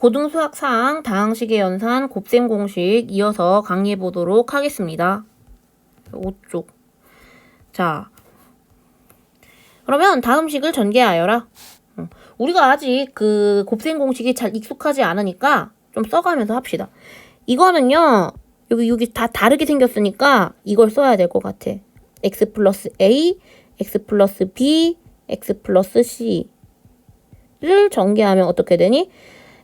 고등수학 사항 다항식의 연산 곱셈 공식 이어서 강의해 보도록 하겠습니다. 5쪽. 자. 그러면 다음 식을 전개하여라. 어, 우리가 아직 그 곱셈 공식이 잘 익숙하지 않으니까 좀 써가면서 합시다. 이거는요, 여기, 여기 다 다르게 생겼으니까 이걸 써야 될 것 같아. x 플러스 a, x 플러스 b, x 플러스 c를 전개하면 어떻게 되니?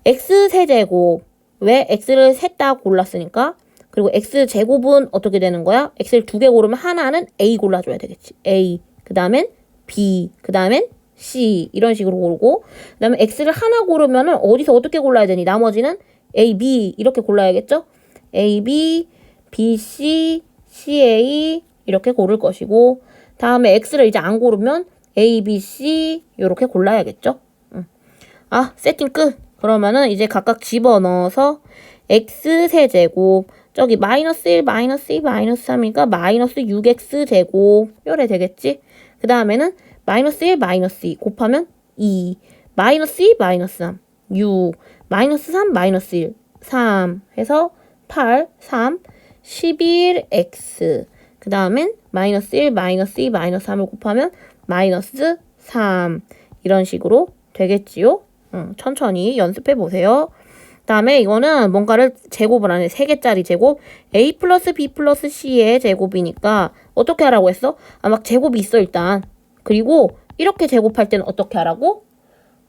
X 세제곱. 왜 x를 셋 다 골랐으니까? 그리고 x 제곱은 어떻게 되는 거야? x를 두 개 고르면 하나는 a 골라줘야 되겠지. a. 그 다음엔 b. 그 다음엔 c. 이런 식으로 고르고. 그 다음에 x를 하나 고르면은 어디서 어떻게 골라야 되니? 나머지는 a, b. 이렇게 골라야겠죠? a, b, b, c, c, a. 이렇게 고를 것이고. 다음에 x를 이제 안 고르면 a, b, c. 이렇게 골라야겠죠? 응. 아, 세팅 끝. 그러면은 이제 각각 집어넣어서 x 세제곱 저기 마이너스 1, 마이너스 2, 마이너스 3이니까 마이너스 6x 제곱 요래 되겠지? 그 다음에는 마이너스 1, 마이너스 2 곱하면 2 마이너스 2, 마이너스 3 6 마이너스 3, 마이너스 1 3 해서 8, 3 11x 그 다음엔 마이너스 1, 마이너스 2, 마이너스 3을 곱하면 마이너스 3 이런 식으로 되겠지요? 응, 천천히 연습해 보세요. 다음에 이거는 뭔가를 제곱을 하네. 3개짜리 제곱. a 플러스 b 플러스 c의 제곱이니까 어떻게 하라고 했어? 아, 막 제곱이 있어, 일단. 그리고 이렇게 제곱할 때는 어떻게 하라고?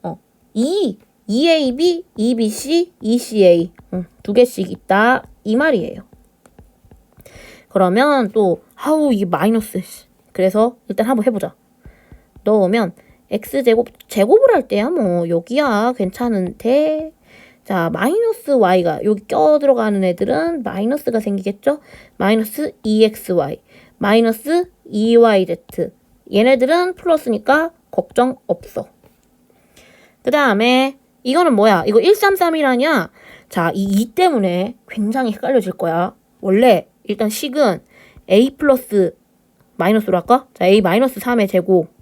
어, 2, 2ab, 2bc, 2ca. 응, 두 개씩 있다. 이 말이에요. 그러면 또, 아우, 이게 마이너스. 그래서 일단 한번 해보자. 넣으면 x제곱, 제곱을 할 때야 뭐, 여기야 괜찮은데. 자, 마이너스 y가 여기 껴 들어가는 애들은 마이너스가 생기겠죠? 마이너스 2xy, 마이너스 2yz. 얘네들은 플러스니까 걱정 없어. 그 다음에 이거는 뭐야? 이거 133이라냐? 자, 이2 때문에 굉장히 헷갈려질 거야. 원래 일단 식은 a 플러스 마이너스로 할까? 자, a 마이너스 3의 제곱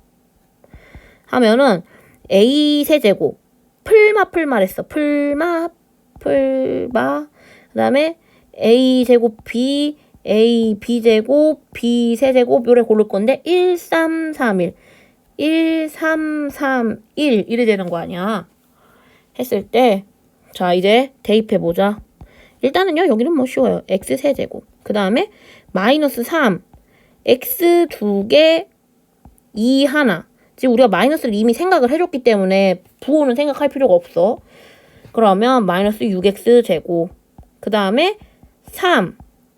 하면은 a 세제곱 풀마 풀마 했어. 풀마 풀마 그 다음에 a 제곱 b a b 제곱 b 세제곱 요래 고를 건데 1 3 3 1 1 3 3 1 이래 되는 거 아니야. 했을 때 자, 이제 대입해 보자. 일단은요. 여기는 뭐 쉬워요. x 세제곱. 그 다음에 마이너스 3 x 두 개, 2 하나. 지금 우리가 마이너스를 이미 생각을 해줬기 때문에 부호는 생각할 필요가 없어. 그러면 마이너스 6x 제곱. 그 다음에 3,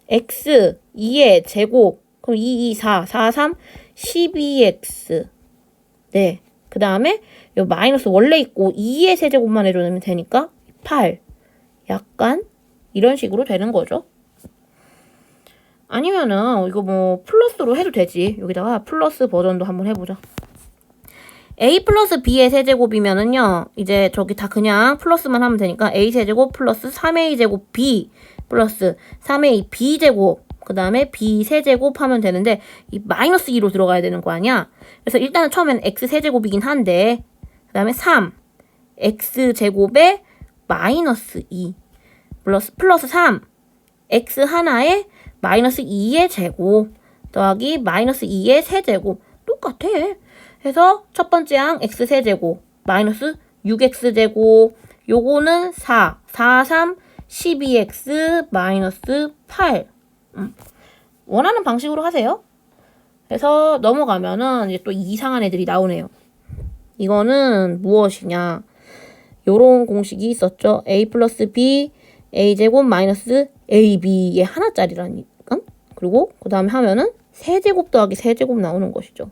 x, 2의 제곱. 그럼 2, 2, 4, 4, 3, 12x. 네. 그 다음에 요 마이너스 원래 있고 2의 세제곱만 해주면 되니까 8. 약간 이런 식으로 되는 거죠. 아니면은 이거 뭐 플러스로 해도 되지. 여기다가 플러스 버전도 한번 해보자. A 플러스 b의 세제곱이면은요, 이제 저기 다 그냥 플러스만 하면 되니까 a 세제곱 플러스 3a 제곱 b 플러스 3a b 제곱 그 다음에 b 세제곱 하면 되는데 이 마이너스 2로 들어가야 되는 거 아니야? 그래서 일단은 처음엔 x 세제곱이긴 한데 그 다음에 3 x 제곱에 마이너스 2 플러스 플러스 3 x 하나에 마이너스 2의 제곱 더하기 마이너스 2의 세제곱 똑같아. 해서 첫 번째 항 x 세제곱 마이너스 6x제곱 요거는 4, 4, 3, 12x 마이너스 8 음. 원하는 방식으로 하세요. 그래서 넘어가면은 이제 또 이상한 애들이 나오네요. 이거는 무엇이냐 요런 공식이 있었죠. a 플러스 b a제곱 마이너스 ab의 하나짜리라니까 그리고 그 다음에 하면은 세제곱 더하기 세제곱 나오는 것이죠.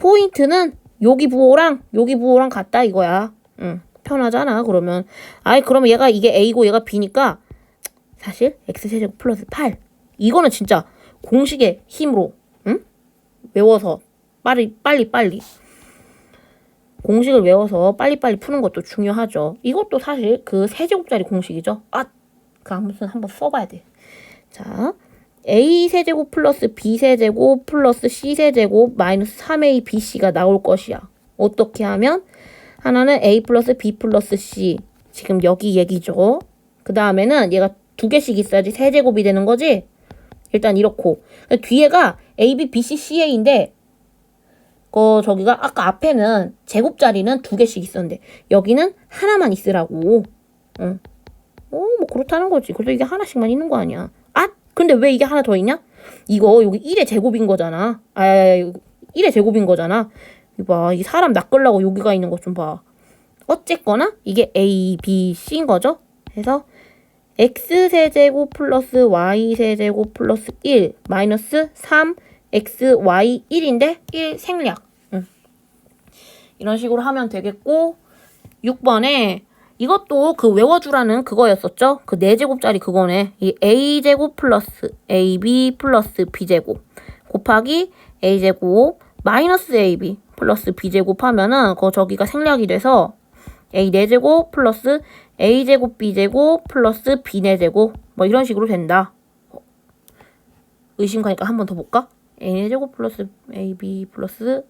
포인트는 여기 부호랑 여기 부호랑 같다 이거야. 응, 편하잖아. 그러면 아이 그러면 얘가 이게 a고 얘가 b니까 사실 x 세제곱 플러스 8 이거는 진짜 공식의 힘으로 응? 외워서 빨리 빨리 빨리 공식을 외워서 빨리빨리 푸는 것도 중요하죠. 이것도 사실 그 세제곱짜리 공식이죠. 아, 그 아무튼 한번 써봐야 돼. 자, a 세제곱 플러스 b 세제곱 플러스 c 세제곱 마이너스 3a bc가 나올 것이야. 어떻게 하면 하나는 a 플러스 b 플러스 c 지금 여기 얘기죠. 그 다음에는 얘가 두 개씩 있어야지 세제곱이 되는 거지. 일단 이렇고 뒤에가 A, B, B, C, C, A인데 그 저기가 아까 앞에는 제곱 자리는 두 개씩 있었는데 여기는 하나만 있으라고. 응. 어, 뭐 그렇다는 거지. 그래도 이게 하나씩만 있는 거 아니야. 아, 근데 왜 이게 하나 더 있냐? 이거 여기 1의 제곱인 거잖아. 아, 1의 제곱인 거잖아. 이봐, 이 사람 낚으려고 여기가 있는 것 좀 봐. 어쨌거나 이게 A, B, C인 거죠. 그래서 x 세제곱 플러스 y 세제곱 플러스 1 마이너스 3 x y 1인데 1 생략. 응. 이런 식으로 하면 되겠고 6번에 이것도 그 외워주라는 그거였었죠. 그 4제곱짜리 그거네. 이 a제곱 플러스 ab 플러스 b제곱 곱하기 a제곱 마이너스 ab 플러스 b제곱 하면은 그 저기가 생략이 돼서 a 4제곱 플러스 a제곱 b제곱 플러스 b 4제곱 뭐 이런 식으로 된다. 어, 의심 가니까 한 번 더 볼까? a 4제곱 플러스 ab 플러스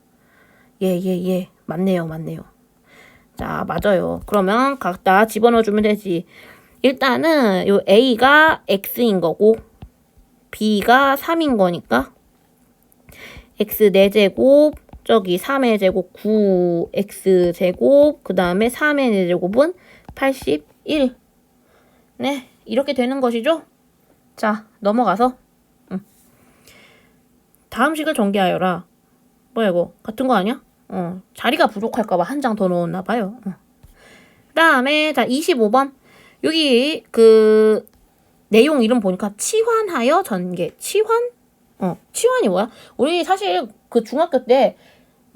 예예예 예, 예. 맞네요 맞네요. 자 맞아요. 그러면 각다 집어넣어 주면 되지. 일단은 요 a가 x인 거고 b가 3인 거니까 x 4제곱 저기 3의 제곱 9x 제곱 그 다음에 3의 제곱은 81. 네 이렇게 되는 것이죠. 자 넘어가서 응. 다음 식을 전개하여라. 뭐야 이거 같은 거 아니야? 어 자리가 부족할까봐 한 장 더 넣었나 봐요. 어. 그 다음에 자 25번 여기 그 내용 이름 보니까 치환하여 전개 치환 어 치환이 뭐야? 우리 사실 그 중학교 때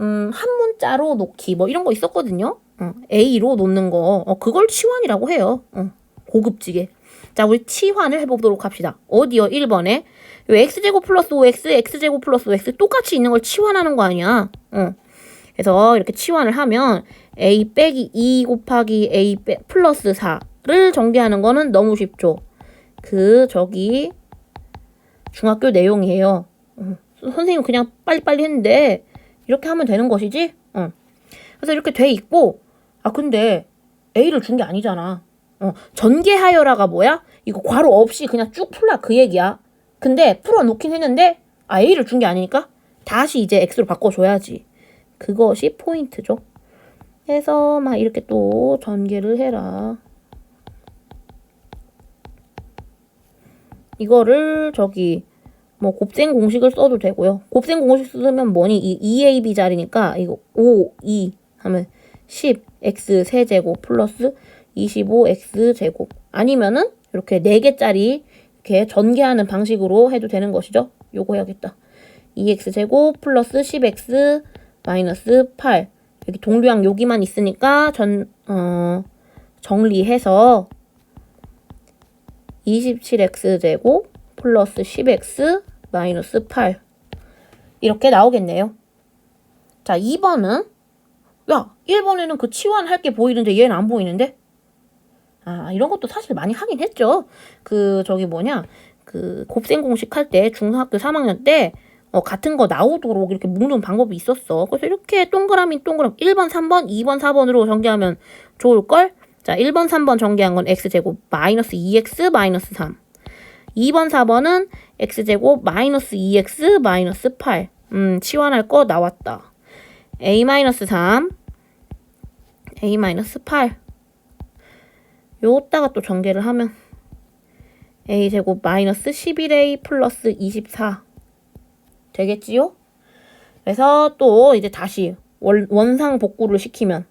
음, 한 문자로 놓기 뭐 이런 거 있었거든요. 어, A로 놓는 거. 어, 그걸 치환이라고 해요. 어, 고급지게. 자, 우리 치환을 해보도록 합시다. 어디요? 1번에. 요 x제곱 플러스 5x, x제곱 플러스 5x 똑같이 있는 걸 치환하는 거 아니야. 어. 그래서 이렇게 치환을 하면 a 빼기 2 곱하기 a 빼 플러스 4를 전개하는 거는 너무 쉽죠. 그 저기 중학교 내용이에요. 어. 선생님 그냥 빨리빨리 했는데 이렇게 하면 되는 것이지? 어. 그래서 이렇게 돼 있고, 아, 근데 A를 준 게 아니잖아. 어, 전개하여라가 뭐야? 이거 괄호 없이 그냥 쭉 풀라 그 얘기야. 근데 풀어놓긴 했는데, 아, A를 준 게 아니니까 다시 이제 X로 바꿔줘야지. 그것이 포인트죠. 해서 막 이렇게 또 전개를 해라. 이거를 저기 뭐 곱셈 공식을 써도 되고요. 곱셈 공식 쓰면 뭐니? 이 2ab 자리니까 이거 5, 2 하면 10 x 세제곱 플러스 25 x 제곱 아니면은 이렇게 4개짜리 이렇게 전개하는 방식으로 해도 되는 것이죠. 요거 해야겠다. 2x 제곱 플러스 10x 마이너스 8 여기 동류항 여기만 있으니까 전 어, 정리해서 27x 제곱 플러스 10x 마이너스 8 이렇게 나오겠네요. 자 2번은? 야 1번에는 그 치환할 게 보이는데 얘는 안 보이는데? 아 이런 것도 사실 많이 하긴 했죠. 그 저기 뭐냐? 그 곱셈 공식 할 때 중학교 3학년 때 어, 같은 거 나오도록 이렇게 묶는 방법이 있었어. 그래서 이렇게 동그라미 동그라미 1번, 3번, 2번, 4번으로 전개하면 좋을걸? 자, 1번, 3번 전개한 건 x제곱 마이너스 2x 마이너스 3. 2번, 4번은 x제곱 마이너스 2x 마이너스 8. 음, 치환할 거 나왔다. a 마이너스 3, a 마이너스 8. 요따가 또 전개를 하면 a제곱 마이너스 11a 플러스 24 되겠지요? 그래서 또 이제 다시 원, 원상 복구를 시키면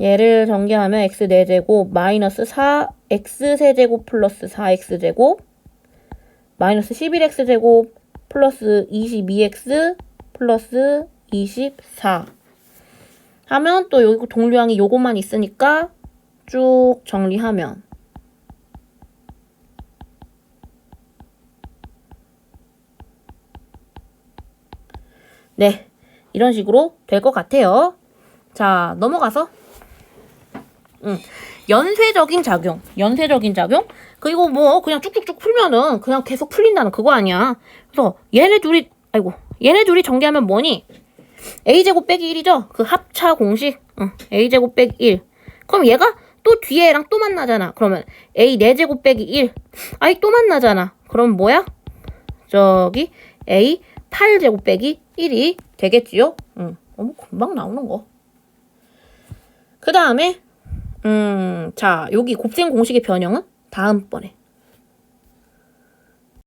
얘를 전개하면 x 4제곱 마이너스 4 x 세제곱 플러스 4x제곱 마이너스 11x제곱 플러스 22x 플러스 24 하면 또 여기 동류항이 요것만 있으니까 쭉 정리하면 네 이런 식으로 될 것 같아요. 자 넘어가서 응. 연쇄적인 작용, 연쇄적인 작용. 그리고 뭐 그냥 쭉쭉쭉 풀면은 그냥 계속 풀린다는 그거 아니야. 그래서 얘네 둘이 아이고 얘네 둘이 정리하면 뭐니? a제곱 빼기 1이죠? 그 합차 공식. 어, a제곱 빼기 1. 그럼 얘가 또 뒤에 얘랑 또 만나잖아. 그러면 a 4제곱 빼기 1. 아이 또 만나잖아. 그럼 뭐야? 저기 a 8제곱 빼기 1이 되겠지요? 응. 어머 금방 나오는 거. 그 다음에 음, 자, 여기 곱셈 공식의 변형은 다음번에